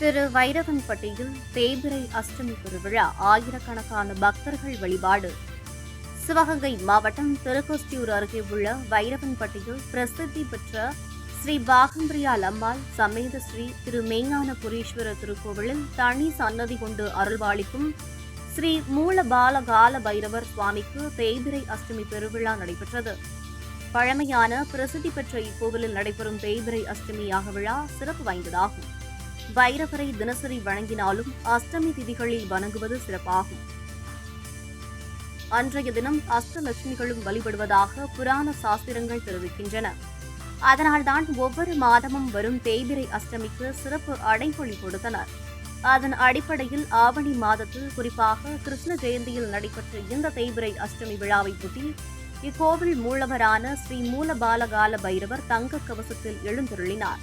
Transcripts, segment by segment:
திரு வைரவன்பட்டியில் தேபிரை அஷ்டமி திருவிழா ஆயிரக்கணக்கான பக்தர்கள் வழிபாடு. சிவகங்கை மாவட்டம் திருக்கொஸ்டியூர் அருகே உள்ள வைரவன்பட்டியில் பிரசித்தி பெற்ற ஸ்ரீ பாகம்பிரியால் அம்மாள் சமேத ஸ்ரீ திரு மெய்ஞான புரீஸ்வரர் திருக்கோவிலில் தனி சன்னதி கொண்டு அருள்வாளிக்கும் ஸ்ரீ மூலபால கால பைரவர் சுவாமிக்கு தேய்பிரை அஷ்டமி பெருவிழா நடைபெற்றது. பழமையான பிரசித்தி பெற்ற இக்கோவிலில் நடைபெறும் தேய்பிரை அஷ்டமி யாக விழா சிறப்பு வாய்ந்ததாகும். பைரவரை தினசரி வணங்கினாலும் அஷ்டமி திதிகளில் வணங்குவது சிறப்பாகும். அன்றைய தினம் அஷ்டலட்சுமிகளும் வழிபடுவதாக புராண சாஸ்திரங்கள் தெரிவிக்கின்றன. அதனால்தான் ஒவ்வொரு மாதமும் வரும் தேய்பிரை அஷ்டமிக்கு சிறப்பு அடைமொழி கொடுத்தனர். அதன் அடிப்படையில் ஆவணி மாதத்தில் குறிப்பாக கிருஷ்ண ஜெயந்தியில் நடைபெற்ற இந்த தேய்பிரை அஷ்டமி விழாவை ஒட்டி இக்கோவில் மூலவரான ஸ்ரீ மூலபாலகால பைரவர் தங்க கவசத்தில் எழுந்தருளினார்.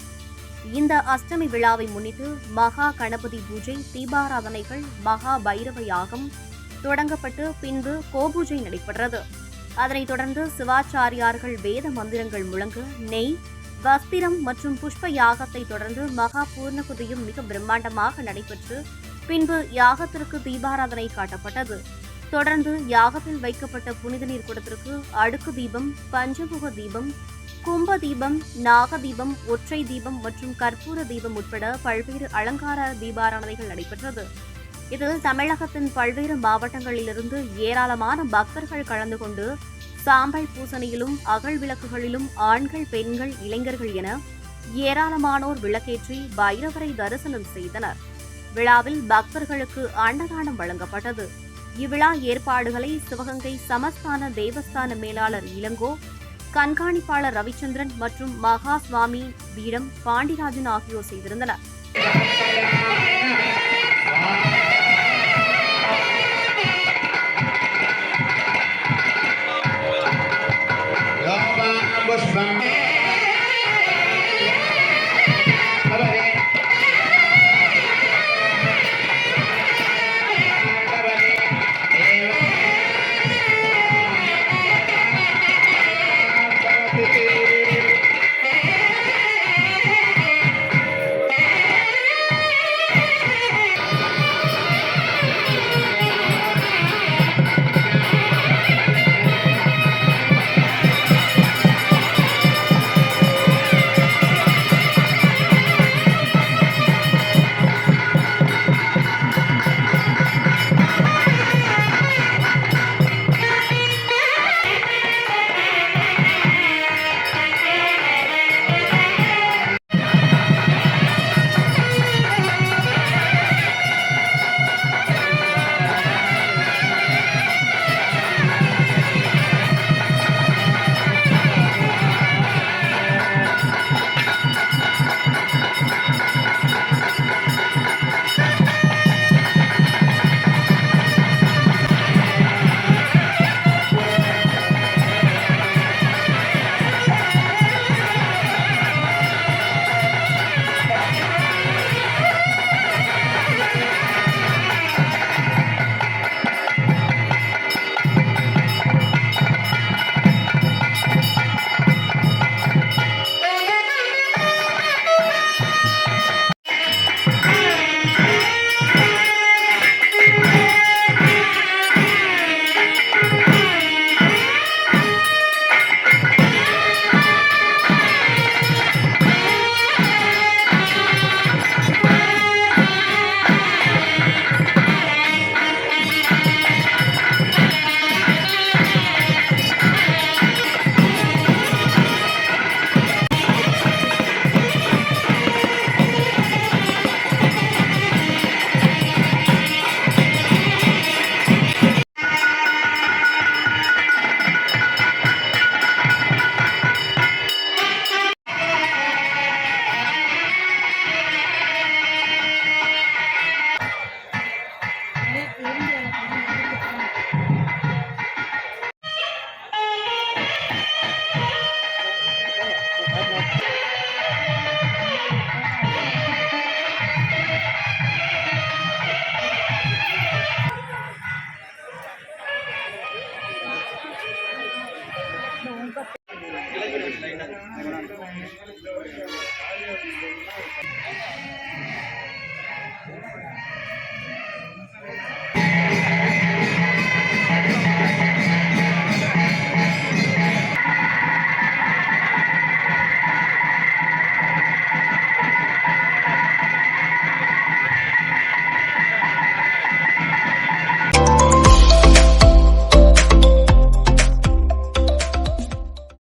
இந்த அஷ்டமி விழாவை முன்னிட்டு மகா கணபதி பூஜை தீபாராதனைகள் மகா பைரவ யாகம் தொடங்கப்பட்டு பின்பு கோபூஜை நடைபெற்றது. அதனைத் தொடர்ந்து சிவாச்சாரியார்கள் வேத மந்திரங்கள் முழங்க நெய் வஸ்திரம் மற்றும் புஷ்ப யாகத்தை தொடர்ந்து மகா பூர்ணகுதியும் மிக பிரம்மாண்டமாக நடைபெற்று பின்பு யாகத்திற்கு தீபாராதனை காட்டப்பட்டது. தொடர்ந்து யாகத்தில் வைக்கப்பட்ட புனித நீர் குடத்திற்கு அடுக்கு தீபம் பஞ்சமுக தீபம் கும்ப தீபம் நாக தீபம் ஒற்றை தீபம் மற்றும் கற்பூர தீபம் உட்பட பல்வேறு அலங்கார தீபாராதனைகள் நடைபெற்றது. இதில் தமிழகத்தின் பல்வேறு மாவட்டங்களிலிருந்து ஏராளமான பக்தர்கள் கலந்து கொண்டு சாம்பல் பூசணியிலும் அகல் விளக்குகளிலும் ஆண்கள் பெண்கள் இளைஞர்கள் என ஏராளமானோர் விளக்கேற்றி பைரவரை தரிசனம் செய்தனர். விழாவில் பக்தர்களுக்கு அன்னதானம் வழங்கப்பட்டது. இவ்விழா ஏற்பாடுகளை சிவகங்கை சமஸ்தான தேவஸ்தான மேலாளர் இளங்கோ கண்காணிப்பாளர் ரவிச்சந்திரன் மற்றும் மகா சுவாமி பீடம் பாண்டிராஜன் ஆகியோர் செய்திருந்தனர். Venga,